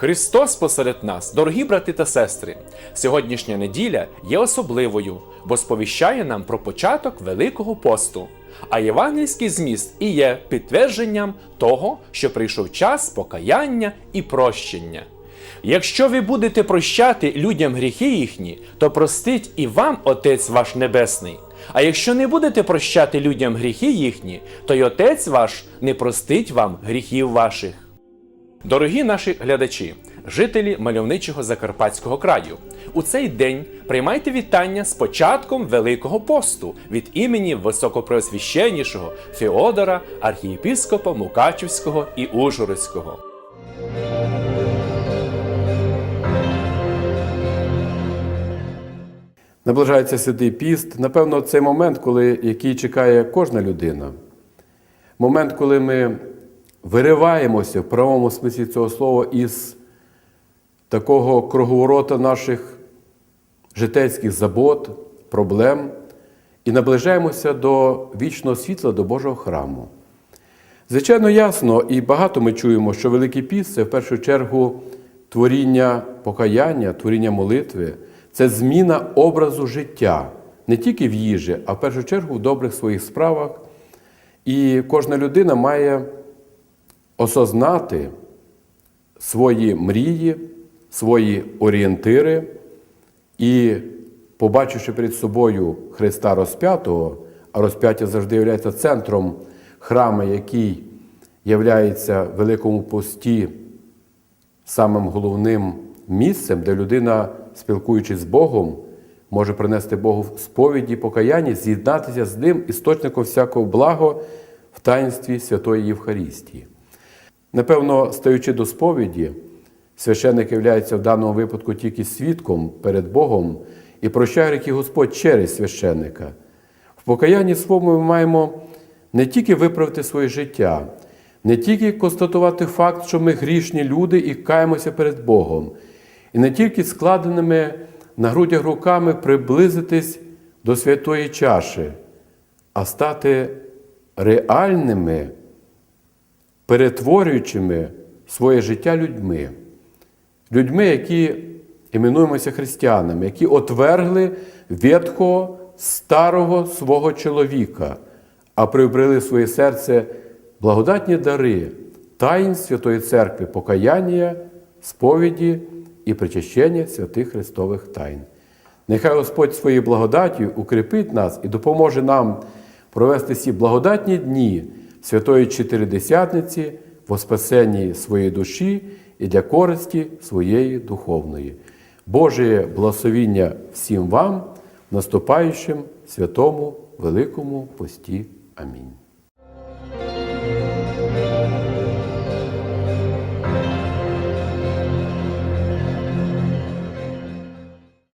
Христос посеред нас, дорогі брати та сестри, сьогоднішня неділя є особливою, бо сповіщає нам про початок Великого посту. А євангельський зміст і є підтвердженням того, що прийшов час покаяння і прощення. Якщо ви будете прощати людям гріхи їхні, то простить і вам Отець ваш Небесний. А якщо не будете прощати людям гріхи їхні, то й Отець ваш не простить вам гріхів ваших. Дорогі наші глядачі, жителі мальовничого Закарпатського краю, у цей день приймайте вітання з початком Великого посту від імені високопреосвященнішого Феодора, архієпіскопа Мукачівського і Ужгородського. Наближається святий піст. Напевно, це момент, коли, який чекає кожна людина. Момент, коли ми вириваємося в правому смислі цього слова із такого круговорота наших житейських забот, проблем і наближаємося до вічного світла, до Божого храму. Звичайно, ясно, і багато ми чуємо, що Великий Піст це в першу чергу творіння покаяння, творіння молитви, це зміна образу життя не тільки в їжі, а в першу чергу в добрих своїх справах. І кожна людина має осознати свої мрії, свої орієнтири і, побачивши перед собою Христа розп'ятого, а розп'яття завжди є центром храму, який являється в Великому пості самим головним місцем, де людина, спілкуючись з Богом, може принести Богу сповіді, покаяння, з'єднатися з ним, істочником всякого благо в таїнстві Святої Євхарістії. Напевно, стаючи до сповіді, священник є в даному випадку тільки свідком перед Богом і прощає гріхи Господь через священника. В покаянні своєму ми маємо не тільки виправити своє життя, не тільки констатувати факт, що ми грішні люди і каємося перед Богом, і не тільки складеними на грудях руками приблизитись до святої чаші, а стати реальними, перетворюючими своє життя людьми, людьми, які іменуємося християнами, які отвергли ветхого старого свого чоловіка, а приобрели в своє серце благодатні дари, таїн Святої Церкви, покаяння, сповіді і причащення святих Христових тайн. Нехай Господь своєю благодаттю укріпить нас і допоможе нам провести ці благодатні дні Святої Чотиридесятниці во спасенні своєї душі і для користі своєї духовної. Боже благословіння всім вам, наступаючим святому Великому пості. Амінь.